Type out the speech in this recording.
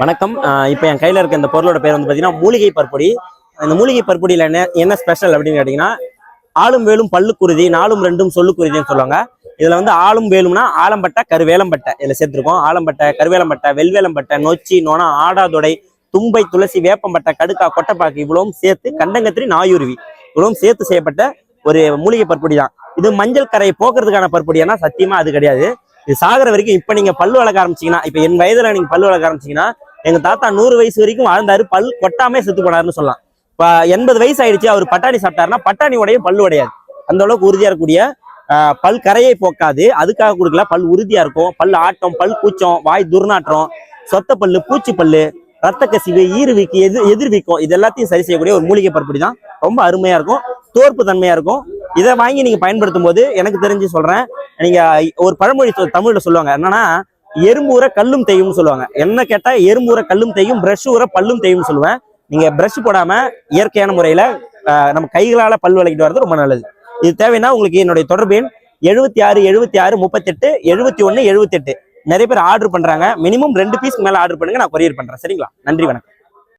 வணக்கம். இப்போ என் கையில் இருக்க இந்த பொருளோட பேர் வந்து பார்த்தீங்கன்னா மூலிகை பற்பொடி. இந்த மூலிகை பற்பொடியில் என்ன என்ன ஸ்பெஷல் அப்படின்னு கேட்டிங்கன்னா ஆளும் வேலும் பல்லுக்குருதி நாலும் ரெண்டும் சொல்லுக்குருதின்னு சொல்லுவாங்க. இதில் வந்து ஆளும் வேலும்னா ஆலம்பட்டை கருவேலம்பட்டை இதில் சேர்த்துருக்கோம். ஆலம்பட்டை கருவேலம்பட்டை வெல்வேலம்பட்டை நொச்சி நோனா ஆடாதொடை தும்பை துளசி வேப்பம்பட்டை கடுக்கா கொட்டைப்பாக்கு இவ்வளவும் சேர்த்து கண்டங்கத்திரி நாயுருவி. இவ்வளவும் சேர்த்து செய்யப்பட்ட ஒரு மூலிகை பற்பொடி தான். இது மஞ்சள் கரையை போக்குறதுக்கான பற்பொடியானா சத்தியமா அது கிடையாது. இது சாகிற வரைக்கும் இப்ப நீங்க பல்லு வளர்க்க ஆரம்பிச்சீங்கன்னா இப்ப என் வயதுல நீங்க பல்லு வளர்க்க ஆரம்பிச்சீங்கன்னா எங்க தாத்தா நூறு வயசு வரைக்கும் வாழ்ந்தாரு. பல் கொட்டாமே செத்து போனாருன்னு சொல்லலாம். இப்ப எண்பது வயசு ஆயிடுச்சு அவர் பட்டாணி சாப்பிட்டாருன்னா பட்டாணி உடையும் பல் உடையாது. அந்த அளவுக்கு உறுதியா இருக்கக்கூடிய பல் கரையை போக்காது. அதுக்காக கொடுக்கல பல் உறுதியா இருக்கும். பல் ஆட்டம் பல் கூச்சம் வாய் துர்நாற்றம் சொத்த பல்லு பூச்சி பல்லு ரத்த கசிவு ஈருவிக்கு எதிர் எதிர்விக்கும் இது எல்லாத்தையும் சரி செய்யக்கூடிய ஒரு மூலிகை பற்பொடி தான் ரொம்ப அருமையா இருக்கும். தோற்பு தன்மையா இருக்கும். இதை வாங்கி நீங்க பயன்படுத்தும் போது எனக்கு தெரிஞ்சு சொல்றேன். நீங்க ஒரு பழமொழி சொல்- தமிழ்ல சொல்லுவாங்க. என்னன்னா எறும்பு கல்லும் தேயும்னு சொல்லுவாங்க. என்ன கேட்டா எறும்பு கல்லும் தேயும் பிரஷ் ஊற பல்லும் தேயும்னு சொல்லுவேன். நீங்க பிரஷ் போடாம இயற்கையான முறையில நம்ம கைகளால பல் விளக்கிட்டு வர்றது ரொம்ப நல்லது. இது தேவைன்னா உங்களுக்கு என்னுடைய தொடர்பு எண் எழுபத்தி ஆறு எழுபத்தி ஆறு முப்பத்தெட்டு எழுபத்தி ஒன்று எழுபத்தெட்டு நிறைய பேர் ஆர்டர் பண்றாங்க. மினிமம் ரெண்டு பீஸ்க்கு மேல ஆர்டர் பண்ணுங்க நான் கொரியர் பண்றேன். சரிங்களா? நன்றி வணக்கம்.